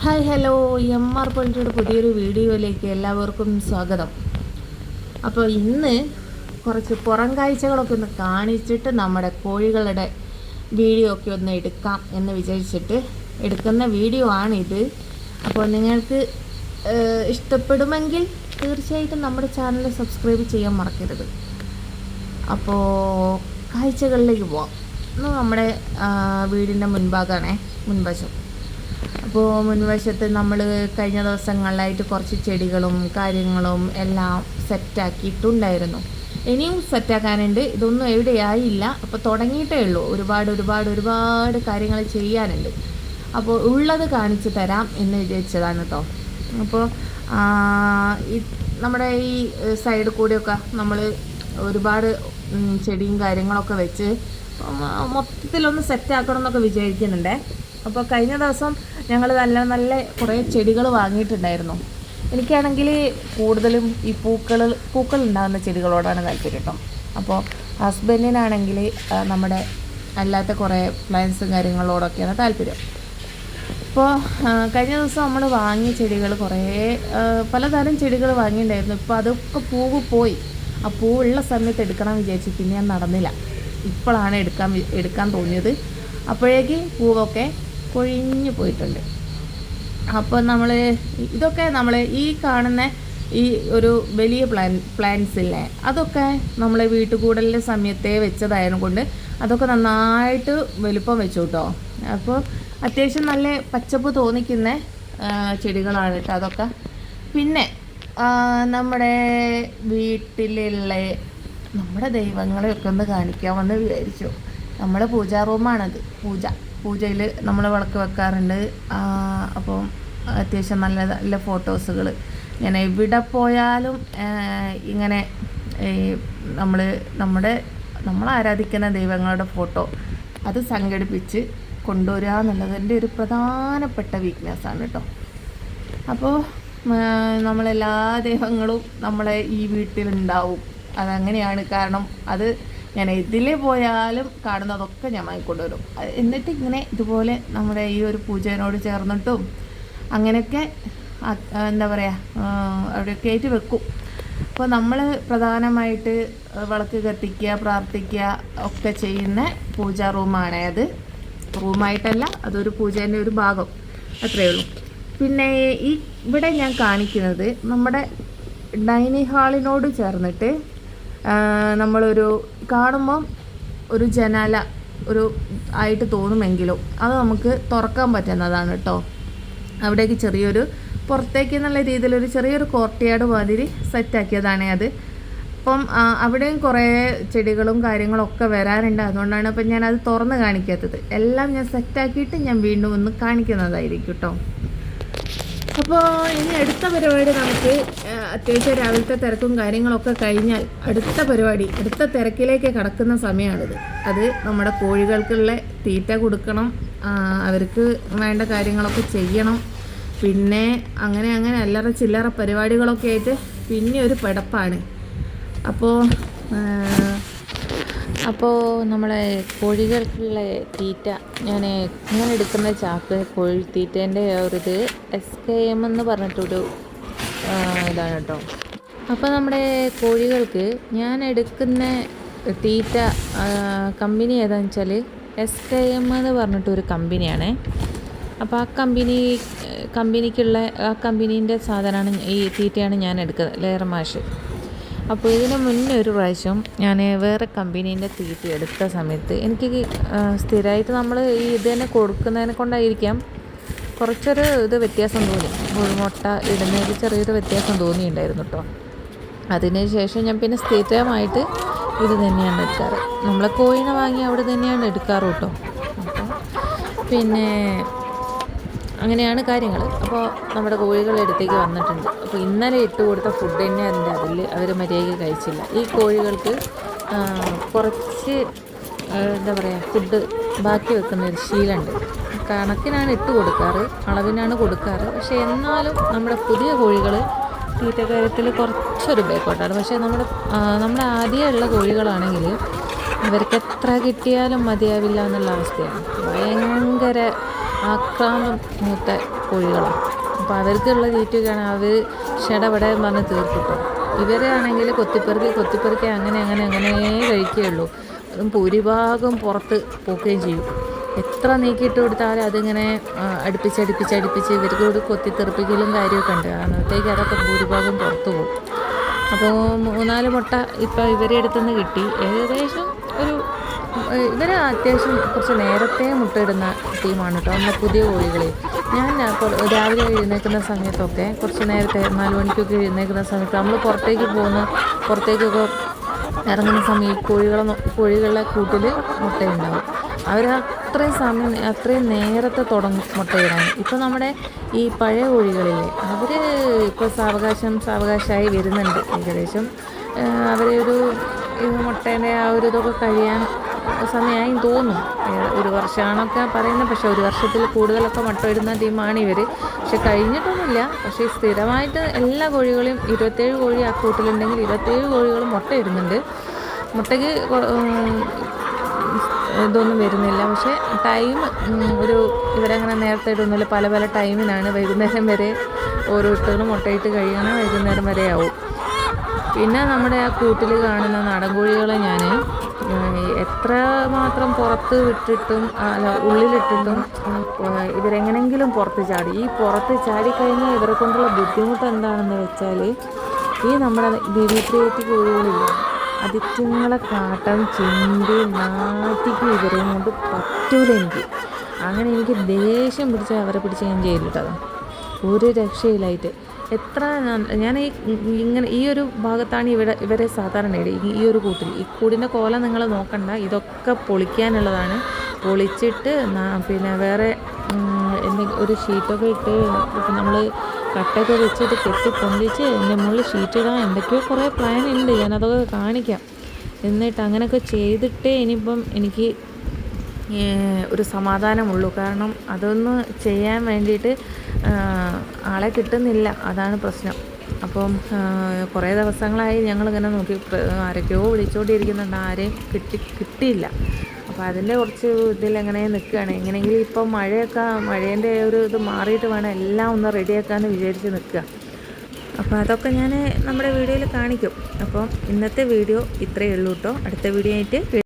Hi hello. M R പോയിന്റെ പുതിയൊരു വീഡിയോയിലേക്ക് എല്ലാവർക്കും സ്വാഗതം. അപ്പോൾ ഇന്ന് കുറച്ച് പുറം കാഴ്ചകളൊക്കെ ഒന്ന് കാണിച്ചിട്ട് നമ്മുടെ കോഴികളുടെ വീഡിയോ ഒക്കെ ഒന്ന് എടുക്കാം എന്ന് വിചാരിച്ചിട്ട് എടുക്കുന്ന വീഡിയോ ആണിത്. അപ്പോൾ നിങ്ങൾക്ക് ഇഷ്ടപ്പെടുമെങ്കിൽ തീർച്ചയായിട്ടും നമ്മുടെ ചാനൽ സബ്സ്ക്രൈബ് ചെയ്യാൻ മറക്കരുത്. അപ്പോൾ കാഴ്ചകളിലേക്ക് പോവാം. നമ്മുടെ വീടിന്റെ മുൻഭാഗമാണേ മുൻവശം. അപ്പോൾ മുൻവശത്ത് നമ്മൾ കഴിഞ്ഞ ദിവസങ്ങളിലായിട്ട് കുറച്ച് ചെടികളും കാര്യങ്ങളും എല്ലാം സെറ്റാക്കിയിട്ടുണ്ടായിരുന്നു. ഇനിയും സെറ്റാക്കാനുണ്ട്. ഇതൊന്നും എവിടെയായില്ല. അപ്പോൾ തുടങ്ങിയിട്ടേ ഉള്ളൂ. ഒരുപാട് ഒരുപാട് ഒരുപാട് കാര്യങ്ങൾ ചെയ്യാനുണ്ട്. അപ്പോൾ ഉള്ളത് കാണിച്ചു തരാം എന്ന് വിചാരിച്ചതാണ് കേട്ടോ അപ്പോൾ നമ്മുടെ ഈ സൈഡ് കൂടെയൊക്കെ നമ്മൾ ഒരുപാട് ചെടിയും കാര്യങ്ങളൊക്കെ വെച്ച് മൊത്തത്തിലൊന്ന് സെറ്റാക്കണം എന്നൊക്കെ വിചാരിക്കുന്നുണ്ടേ. അപ്പോൾ കഴിഞ്ഞ ദിവസം ഞങ്ങൾ നല്ല നല്ല കുറേ ചെടികൾ വാങ്ങിയിട്ടുണ്ടായിരുന്നു. എനിക്കാണെങ്കിൽ കൂടുതലും ഈ പൂക്കൾ പൂക്കൾ ഉണ്ടാകുന്ന ചെടികളോടാണ് താല്പര്യം കേട്ടോ അപ്പോൾ ഹസ്ബൻഡിനാണെങ്കിൽ നമ്മുടെ അല്ലാത്ത കുറേ പ്ലാന്റ്സും കാര്യങ്ങളോടൊക്കെയാണ് താല്പര്യം. അപ്പോൾ കഴിഞ്ഞ ദിവസം നമ്മൾ വാങ്ങിയ ചെടികൾ കുറേ പലതരം ചെടികൾ വാങ്ങിയിട്ടുണ്ടായിരുന്നു. ഇപ്പോൾ അതൊക്കെ പൂവ് പോയി. ആ പൂവുള്ള സമയത്ത് എടുക്കണം വിചാരിച്ചു പിന്നെ ഞാൻ നടന്നില്ല. ഇപ്പോഴാണ് എടുക്കാൻ എടുക്കാൻ തോന്നിയത്. അപ്പോഴേക്ക് പൂവൊക്കെ കൊഴിഞ്ഞു പോയിട്ടുണ്ട്. അപ്പോൾ നമ്മൾ ഇതൊക്കെ നമ്മൾ ഈ കാണുന്ന ഈ ഒരു വലിയ പ്ലാൻ പ്ലാന്റ്സ് ഇല്ലേ അതൊക്കെ നമ്മൾ വീട്ടുകൂടലിന്റെ സമയത്തെ വെച്ചതായത് കൊണ്ട് അതൊക്കെ നന്നായിട്ട് വലുപ്പം വെച്ചു കേട്ടോ അപ്പോൾ അത്യാവശ്യം നല്ല പച്ചപ്പ് തോന്നിക്കുന്ന ചെടികളാണ് കേട്ടോ അതൊക്കെ. പിന്നെ നമ്മുടെ വീട്ടിലുള്ള നമ്മുടെ ദൈവങ്ങളെയൊക്കെ ഒന്ന് കാണിക്കാമെന്ന് വിചാരിച്ചു. നമ്മുടെ പൂജാ റൂമാണത്. പൂജ പൂജയിൽ നമ്മൾ വിളക്ക് വെക്കാറുണ്ട്. അപ്പം അത്യാവശ്യം നല്ല നല്ല ഫോട്ടോസുകൾ ഇങ്ങനെ എവിടെ പോയാലും ഇങ്ങനെ നമ്മൾ നമ്മുടെ നമ്മൾ ആരാധിക്കുന്ന ദൈവങ്ങളുടെ ഫോട്ടോ അത് സംഘടിപ്പിച്ച് കൊണ്ടുവരിക എന്നുള്ളത് എന്റെ ഒരു പ്രധാനപ്പെട്ട വീക്ക്നെസ്സാണ് കേട്ടോ. അപ്പോൾ നമ്മളെല്ലാ ദൈവങ്ങളും നമ്മളെ ഈ വീട്ടിലുണ്ടാവും. അതങ്ങനെയാണ് കാരണം അത് ഞാൻ എതിലെ പോയാലും കാണുന്നതൊക്കെ ഞാൻ വാങ്ങിക്കൊണ്ടുവരും. എന്നിട്ട് ഇങ്ങനെ ഇതുപോലെ നമ്മുടെ ഈ ഒരു പൂജനോട് ചേർന്നിട്ടും അങ്ങനെയൊക്കെ എന്താ പറയുക അവിടെ കയറ്റി വെക്കും. അപ്പോൾ നമ്മൾ പ്രധാനമായിട്ട് വിളക്ക് കത്തിക്കുക പ്രാർത്ഥിക്കുക ഒക്കെ ചെയ്യുന്ന പൂജാ റൂമാണ് അത്. റൂമായിട്ടല്ല അതൊരു പൂജേന്റെ ഒരു ഭാഗം. അത്രയേ ഉള്ളൂ. പിന്നെ ഈ ഇവിടെ ഞാൻ കാണിക്കുന്നത് നമ്മുടെ ഡൈനിങ് ഹാളിനോട് ചേർന്നിട്ട് നമ്മളൊരു കാണുമ്പം ഒരു ജനാല ഒരു ആയിട്ട് തോന്നുമെങ്കിലും അത് നമുക്ക് തുറക്കാൻ പറ്റുന്നതാണ് കേട്ടോ. അവിടേക്ക് ചെറിയൊരു പുറത്തേക്ക് എന്നുള്ള രീതിയിൽ ഒരു ചെറിയൊരു കോർട്ടിയാട് മാതിരി സെറ്റാക്കിയതാണ് അത്. അപ്പം അവിടെയും കുറേ ചെടികളും കാര്യങ്ങളും ഒക്കെ വരാറുണ്ട്. അതുകൊണ്ടാണ് ഇപ്പം ഞാൻ അത് തുറന്ന് കാണിക്കാത്തത്. എല്ലാം ഞാൻ സെറ്റാക്കിയിട്ട് ഞാൻ വീണ്ടും ഒന്ന് കാണിക്കുന്നതായിരിക്കും കേട്ടോ. അപ്പോൾ ഇനി അടുത്ത പരിപാടി നമുക്ക് അത്യാവശ്യം രാവിലത്തെ തിരക്കും കാര്യങ്ങളൊക്കെ കഴിഞ്ഞാൽ അടുത്ത പരിപാടി അടുത്ത തിരക്കിലേക്ക് കടക്കുന്ന സമയമാണിത്. അത് നമ്മുടെ കോഴികൾക്കുള്ള തീറ്റ കൊടുക്കണം അവർക്ക് വേണ്ട കാര്യങ്ങളൊക്കെ ചെയ്യണം. പിന്നെ അങ്ങനെ അങ്ങനെ അല്ലറ ചില്ലറ പരിപാടികളൊക്കെ ആയിട്ട് പിന്നെ ഒരു പിടപ്പാണ്. അപ്പോൾ അപ്പോൾ നമ്മളെ കോഴികൾക്കുള്ള തീറ്റ ഞാൻ ഞാൻ എടുക്കുന്ന ചാക്ക് കോഴിത്തീറ്റേന്റെ ഇത് എസ് കെ എം എന്ന് പറഞ്ഞിട്ടൊരു ഇതാണ് കേട്ടോ. അപ്പോൾ നമ്മുടെ കോഴികൾക്ക് ഞാൻ എടുക്കുന്ന തീറ്റ കമ്പനി ഏതാണെന്ന് വെച്ചാൽ എസ് കെ എം എന്ന് പറഞ്ഞിട്ടൊരു കമ്പനിയാണേ. അപ്പോൾ ആ കമ്പനി കമ്പനിക്കുള്ള ആ കമ്പനീന്റെ സാധനമാണ് ഈ തീറ്റയാണ് ഞാൻ എടുക്കുന്നത് ലെയർ മാഷ്. അപ്പോൾ ഇതിന് മുന്നേ ഒരു പ്രാവശ്യം ഞാൻ വേറെ കമ്പനീന്റെ തീറ്റി എടുത്ത സമയത്ത് എനിക്ക് സ്ഥിരമായിട്ട് നമ്മൾ ഈ ഇത് തന്നെ കൊടുക്കുന്നതിനെ കൊണ്ടായിരിക്കാം കുറച്ചൊരു ഇത് വ്യത്യാസം തോന്നി. മുഴുമുട്ട ഇടുന്നതിൽ ചെറിയൊരു വ്യത്യാസം തോന്നിയിട്ടുണ്ടായിരുന്നു കേട്ടോ. അതിന് ശേഷം ഞാൻ പിന്നെ സ്ഥിരമായിട്ട് ഇത് തന്നെയാണ് എടുക്കാറ്. നമ്മളെ കോഴിനെ വാങ്ങി അവിടെ തന്നെയാണ് എടുക്കാറ് കേട്ടോ. പിന്നെ അങ്ങനെയാണ് കാര്യങ്ങൾ അപ്പോൾ നമ്മുടെ കോഴികൾ അടുത്തേക്ക് വന്നിട്ടുണ്ട്. അപ്പോൾ ഇന്നലെ ഇട്ട് കൊടുത്ത ഫുഡ് തന്നെ അതിന്റെ അതിൽ അവർ മര്യാദയ്ക്ക് കഴിച്ചില്ല. ഈ കോഴികൾക്ക് കുറച്ച് എന്താ പറയുക ഫുഡ് ബാക്കി വെക്കുന്ന ഒരു ശീലമുണ്ട്. കണക്കിനാണ് ഇട്ട് കൊടുക്കാറ് അളവിനാണ് കൊടുക്കാറ്. പക്ഷേ എന്നാലും നമ്മുടെ പുതിയ കോഴികൾ തീറ്റ കാര്യത്തിൽ കുറച്ചൊരു ബേക്കോട്ടാണ്. പക്ഷേ നമ്മുടെ നമ്മുടെ ആദ്യമുള്ള കോഴികളാണെങ്കിൽ അവർക്ക് എത്ര കിട്ടിയാലും മതിയാവില്ല എന്നുള്ള അവസ്ഥയാണ്. ഭയങ്കര ആക്രാന്തം മൂത്ത കോഴികളാണ് അപ്പോൾ അവർക്കുള്ള തീറ്റയൊക്കെയാണ് അവർ ഷടപടെ പറഞ്ഞ് ഇവരെ ആണെങ്കിൽ കൊത്തിപ്പെറുക്കി കൊത്തിപ്പെറുക്കി അങ്ങനെ അങ്ങനെ അങ്ങനെ കഴിക്കുകയുള്ളൂ. അതും ഭൂരിഭാഗം പുറത്ത് പോക്കുകയും ചെയ്യും. എത്ര നീക്കിയിട്ട് കൊടുത്താലും അതിങ്ങനെ അടുപ്പിച്ച് അടുപ്പിച്ച് ഇവർക്ക് ഒരു കൊത്തി തെറിപ്പിക്കലും കാര്യമൊക്കെ ഉണ്ട്. അന്നത്തേക്ക് അതൊക്കെ ഭൂരിഭാഗം പുറത്ത് പോകും. അപ്പോൾ മൂന്നാൽ മുട്ട ഇപ്പോൾ ഇവരെ അടുത്തുനിന്ന് കിട്ടി. ഏകദേശം ഇവർ അത്യാവശ്യം കുറച്ച് നേരത്തെ മുട്ടയിടുന്ന ടീമാണ് കേട്ടോ നമ്മുടെ പുതിയ കോഴികളെ. ഞാൻ രാവിലെ എഴുന്നേൽക്കുന്ന സമയത്തൊക്കെ കുറച്ച് നേരത്തെ നാല് മണിക്കൊക്കെ എഴുന്നേൽക്കുന്ന സമയത്ത് നമ്മൾ പുറത്തേക്ക് പോകുന്ന പുറത്തേക്കൊക്കെ ഇറങ്ങുന്ന സമയം കോഴികളെ കോഴികളുടെ കൂട്ടിൽ മുട്ടയുണ്ടാവും. അവർ അത്രയും സമയം അത്രയും നേരത്തെ തുടങ്ങും മുട്ടയിടാൻ. ഇപ്പോൾ നമ്മുടെ ഈ പഴയ കോഴികളില്ലേ അവർ ഇപ്പോൾ സാവകാശം സാവകാശമായി വരുന്നുണ്ട് ഏകദേശം. അവരെ ഒരു മുട്ടേന്റെ ആ ഒരു ഇതൊക്കെ കഴിയാൻ സമയമായി തോന്നും ഏ- ഒരു വർഷമാണൊക്കെ പറയുന്നത്. പക്ഷേ ഒരു വർഷത്തിൽ കൂടുതലൊക്കെ മട്ട ഇടുന്ന ടീമാണ് ഇവർ പക്ഷെ കഴിഞ്ഞിട്ടൊന്നുമില്ല. പക്ഷേ സ്ഥിരമായിട്ട് എല്ലാ കോഴികളെയും ഇരുപത്തേഴ് കോഴി ആ കൂട്ടിലുണ്ടെങ്കിൽ ഇരുപത്തേഴ് കോഴികളും മുട്ട ഇടുന്നുണ്ട് മുട്ടയ്ക്ക് ഇതൊന്നും വരുന്നില്ല. പക്ഷേ ടൈം ഒരു ഇവരങ്ങനെ നേരത്തെ ഇടുന്നില്ല പല പല ടൈമിനാണ് വൈകുന്നേരം വരെ ഓരോരുത്തരും മുട്ടയിട്ട് കഴിയണം വൈകുന്നേരം വരെ ആവും പിന്നെ നമ്മുടെ ആ കൂട്ടിൽ കാണുന്ന നാടൻ കോഴികളെ ഞാൻ എത്ര മാത്രം പുറത്ത് വിട്ടിട്ടും അല്ല ഉള്ളിലിട്ടിട്ടും ഇവരെങ്ങനെങ്കിലും പുറത്ത് ചാടി. ഈ പുറത്ത് ചാടിക്കഴിഞ്ഞാൽ ഇവരെ കൊണ്ടുള്ള ബുദ്ധിമുട്ട് എന്താണെന്ന് വെച്ചാൽ ഈ നമ്മുടെ ബി ത്രീ കോഴികളില്ലേ അതിറ്റുങ്ങളെ കാട്ടം ചിന്തി നാട്ടിക്ക് ഇവരെയും കൊണ്ട് പറ്റൂല അങ്ങനെ എനിക്ക് ദേഷ്യം പിടിച്ച് അവരെ പിടിച്ച് ഞാൻ ചെയ്തിട്ടതാണ് ഒരു രക്ഷയില്ലായിട്ട്. എത്ര ഞാൻ- ഈ ഇങ്ങനെ ഈ ഒരു ഭാഗത്താണ് ഇവിടെ ഇവരെ സാധാരണ ഈ- ഒരു കൂട്ടിൽ. ഈ കൂടിന്റെ കോല നിങ്ങൾ നോക്കണ്ട. ഇതൊക്കെ പൊളിക്കാനുള്ളതാണ്. പൊളിച്ചിട്ട് പിന്നെ വേറെ എന്തെങ്കിലും ഒരു ഷീറ്റൊക്കെ ഇട്ട് നമ്മൾ കട്ടൊക്കെ വെച്ചിട്ട് കെട്ടി പൊന്തിച്ച് എന്റെ മുകളിൽ ഷീറ്റ് ഇടാൻ എന്തൊക്കെയോ കുറേ പ്ലാൻ ഉണ്ട്. ഞാനതൊക്കെ കാണിക്കാം. എന്നിട്ട് അങ്ങനെയൊക്കെ ചെയ്തിട്ടേ ഇനിയിപ്പം എനിക്ക് ഒരു സമാധാനമുള്ളൂ. കാരണം അതൊന്ന് ചെയ്യാൻ വേണ്ടിയിട്ട് ആളെ കിട്ടുന്നില്ല. അതാണ് പ്രശ്നം. അപ്പം കുറേ ദിവസങ്ങളായി ഞങ്ങളിങ്ങനെ നോക്കി. ആരൊക്കെയോ വിളിച്ചുകൊണ്ടിരിക്കുന്നുണ്ട് ആരെയും കിട്ടി കിട്ടിയില്ല. അപ്പോൾ അതിന്റെ കുറച്ച് ഇതിലെങ്ങനെ നിൽക്കുകയാണ്. എങ്ങനെയെങ്കിലും ഇപ്പം മഴയൊക്കെ മഴേന്റെ ഒരു ഇത് മാറിയിട്ട് വേണം എല്ലാം ഒന്ന് റെഡിയാക്കാമെന്ന് വിചാരിച്ച് നിൽക്കുക. അപ്പോൾ അതൊക്കെ ഞാൻ നമ്മുടെ വീഡിയോയിൽ കാണിക്കും. അപ്പോൾ ഇന്നത്തെ വീഡിയോ ഇത്രയേ ഉള്ളൂ കേട്ടോ അടുത്ത വീഡിയോ ആയിട്ട്